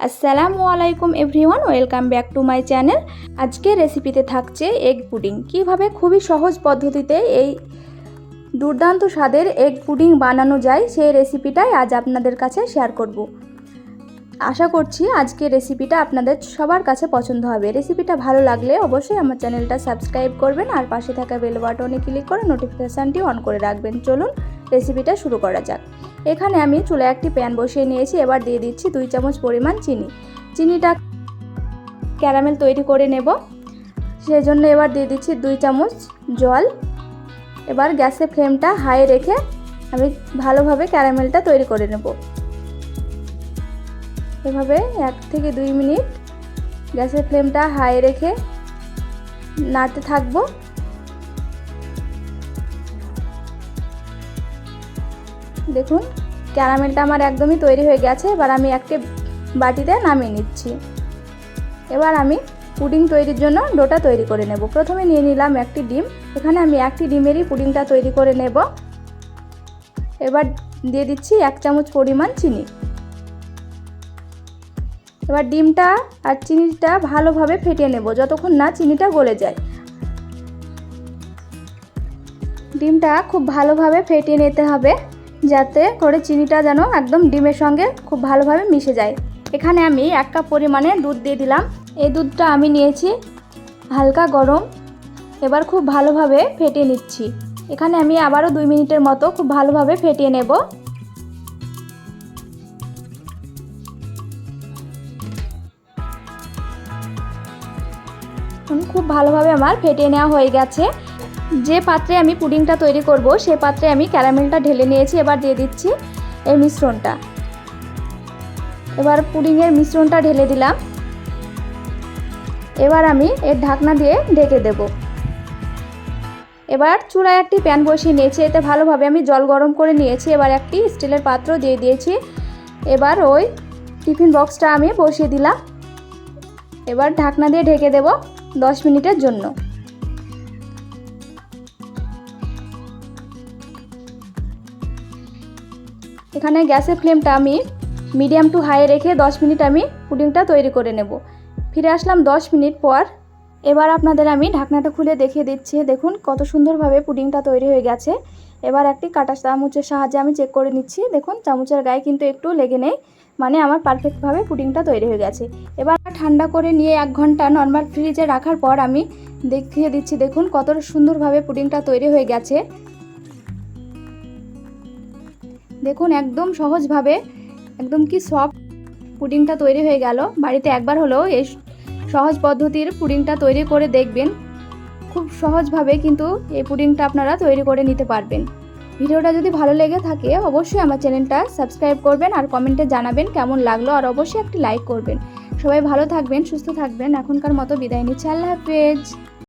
আসসালামু আলাইকুম everyone, welcome back to my channel. আজকে রেসিপিতে থাকছে এগ পুডিং। কীভাবে খুবই সহজ পদ্ধতিতে এই দুর্দান্ত স্বাদের এগ পুডিং বানানো যায় সেই রেসিপিটাই আজ আপনাদের কাছে শেয়ার করব। আশা করছি আজকে রেসিপিটা আপনাদের সবার কাছে পছন্দ হবে। রেসিপিটা ভালো লাগলে অবশ্যই আমার চ্যানেলটা সাবস্ক্রাইব করবেন আর পাশে থাকা বেল বাটনে ক্লিক করে নোটিফিকেশানটি অন করে রাখবেন। চলুন রেসিপিটা শুরু করা যাক। এখানে আমি চুলায় একটি প্যান বসিয়ে নিয়েছি, এবার দিয়ে দিচ্ছি দুই চামচ পরিমাণ চিনি। চিনিটা ক্যারামেল তৈরি করে নেব। সেই জন্য এবার দিয়ে দিচ্ছি দুই চামচ জল। এবার গ্যাসের ফ্লেমটা হাই রেখে আমি ভালোভাবে ক্যারামেলটা তৈরি করে নেব। এভাবে এক থেকে দুই মিনিট গ্যাসের ফ্লেমটা হাই রেখে নাড়তে থাকব। দেখুন, ক্যারামেলটা আমার একদমই তৈরি হয়ে গেছে, এবার আমি একটি বাটিতে নামিয়ে নিচ্ছি। এবার আমি পুডিং তৈরির জন্য ডোটা তৈরি করে নেব। প্রথমে নিয়ে নিলাম একটি ডিম, এখানে আমি একটি ডিমেরই পুডিংটা তৈরি করে নেব। এবার দিয়ে দিচ্ছি এক চামচ পরিমাণ চিনি। এবার ডিমটা আর চিনিটা ভালোভাবে ফেটিয়ে নেব, যতক্ষণ না চিনিটা গলে যায়। ডিমটা খুব ভালোভাবে ফেটিয়ে নিতে হবে। যাতে করে চিনিটা যেন একদম ডিমের সঙ্গে খুব ভালোভাবে মিশে যায়। এখানে আমি এক কাপ পরিমাণে দুধ দিয়ে দিলাম। এই দুধটা আমি নিয়েছি হালকা গরম। এবার খুব ভালোভাবে ফেটিয়ে নিচ্ছি। এখানে আমি আবারও দুই মিনিটের মতো খুব ভালোভাবে ফেটিয়ে নেব। খুব ভালোভাবে আমার ফেটিয়ে নেওয়া হয়ে গেছে। যে পাত্রে আমি পুডিংটা তৈরি করব, সে পাত্রে আমি ক্যারামেলটা ঢেলে নিয়েছি, এবার দিয়ে দিচ্ছি এই মিশ্রণটা। এবার পুডিংয়ের মিশ্রণটা ঢেলে দিলাম। এবার আমি এর ঢাকনা দিয়ে ঢেকে দেব। এবার চুলায় একটি প্যান বসিয়ে নিয়েছি, এতে ভালোভাবে আমি জল গরম করে নিয়েছি। এবার একটি স্টিলের পাত্র দিয়ে দিয়েছি। এবার ওই টিফিন বক্সটা আমি বসিয়ে দিলাম। এবার ঢাকনা দিয়ে ঢেকে দেব দশ মিনিটের জন্য। এখানে গ্যাসের ফ্লেমটা আমি মিডিয়াম টু হাই রেখে 10 মিনিট আমি পুডিংটা তৈরি করে নেব। ফিরে আসলাম 10 মিনিট পর। এবার আপনাদের আমি ঢাকনাটা খুলে দেখিয়ে দিচ্ছি। দেখুন কত সুন্দরভাবে পুডিংটা তৈরি হয়ে গেছে। এবার একটি কাটা চামচের সাহায্যে আমি চেক করে নিচ্ছি। দেখুন চামচের গায়ে কিন্তু একটু লেগে নেই মানে আমার পারফেক্টভাবে পুডিংটা তৈরি হয়ে গেছে। এবার ঠান্ডা করে নিয়ে এক ঘণ্টা নর্মাল ফ্রিজে রাখার পর আমি দেখিয়ে দিচ্ছি, দেখুন কত সুন্দরভাবে পুডিংটা তৈরি হয়ে গেছে। দেখুন, একদম সহজভাবে, একদম কি সফট পুডিংটা তৈরি হয়ে গেল। বাড়িতে একবার হলেও এই সহজ পদ্ধতির পুডিংটা তৈরি করে দেখবেন। খুব সহজভাবে কিন্তু এই পুডিংটা আপনারা তৈরি করে নিতে পারবেন। ভিডিওটা যদি ভালো লেগে থাকে, অবশ্যই আমার চ্যানেলটা সাবস্ক্রাইব করবেন আর কমেন্টে জানাবেন কেমন লাগল আর অবশ্যই একটি লাইক করবেন। সবাই ভালো থাকবেন, সুস্থ থাকবেন। এখনকার মতো বিদায় নিচ্ছি। আল্লাহ হাফেজ।